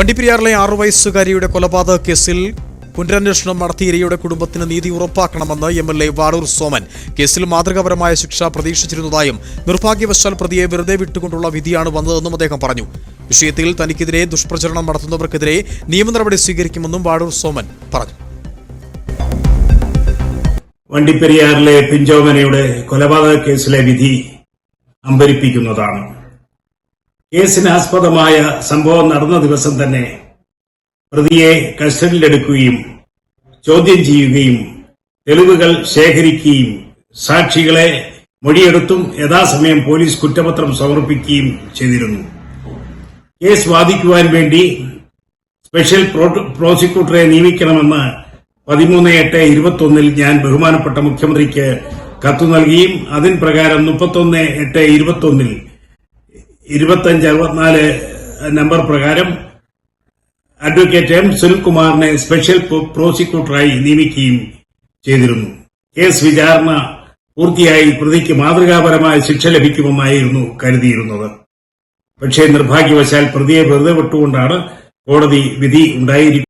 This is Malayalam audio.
വണ്ടിപ്പെരിയാറിലെ ആറു വയസ്സുകാരിയുടെ കൊലപാതക കേസിൽ പുനരന്വേഷണം നടത്തി ഇരയുടെ കുടുംബത്തിന് നീതി ഉറപ്പാക്കണമെന്ന് M L A Vadoor Soman. കേസിൽ മാതൃകാപരമായ ശിക്ഷ പ്രതീക്ഷിച്ചിരുന്നതായും നിർഭാഗ്യവശാൽ പ്രതിയെ വെറുതെ വിട്ടുകൊണ്ടുള്ള വിധിയാണ് വന്നതെന്നും അദ്ദേഹം പറഞ്ഞു. വിഷയത്തിൽ തനിക്കെതിരെ ദുഷ്പ്രചരണം നടത്തുന്നവർക്കെതിരെ നിയമ നടപടി സ്വീകരിക്കുമെന്നും വാടൂർ സോമൻ പറഞ്ഞു. വണ്ടിപ്പെരിയാറിലെ പിഞ്ചോമനയുടെ കൊലപാതക കേസിലെ വിധി അമ്പരിപ്പിക്കുന്നതാണ്. കേസിന് ആസ്പദമായ സംഭവം നടന്ന ദിവസം തന്നെ പ്രതിയെ കസ്റ്റഡിയിലെടുക്കുകയും ചോദ്യം ചെയ്യുകയും തെളിവുകൾ ശേഖരിക്കുകയും സാക്ഷികളെ മൊഴിയെടുത്തും യഥാസമയം പോലീസ് കുറ്റപത്രം സമർപ്പിക്കുകയും ചെയ്തിരുന്നു. കേസ് വാദിക്കുവാൻ വേണ്ടി സ്പെഷ്യൽ പ്രോ- പ്രോസിക്യൂട്ടറെ നിയമിക്കണമെന്ന് പതിമൂന്ന് എട്ട് ഇരുപത്തൊന്നിൽ ഞാൻ ബഹുമാനപ്പെട്ട മുഖ്യമന്ത്രിക്ക് കത്തു നൽകിയും അതിൻ പ്രകാരം മുപ്പത്തൊന്ന് എട്ട് ഇരുപത്തൊന്നിൽ ഇരുപത്തഞ്ച് അറുപത്തിനാല് നമ്പർ പ്രകാരം അഡ്വക്കേറ്റ് എം സുനിൽകുമാറിനെ സ്പെഷ്യൽ പ്രോസിക്യൂട്ടറായി നിയമിക്കുകയും ചെയ്തിരുന്നു. കേസ് വിചാരണ പൂർത്തിയായി പ്രതിക്ക് മാതൃകാപരമായ ശിക്ഷ ലഭിക്കുമെന്നായിരുന്നു കരുതിയിരുന്നത്. പക്ഷേ നിർഭാഗ്യവശാൽ പ്രതിയെ വെറുതെ വിട്ടുകൊണ്ടാണ് കോടതി വിധി ഉണ്ടായിരിക്കുന്നത്.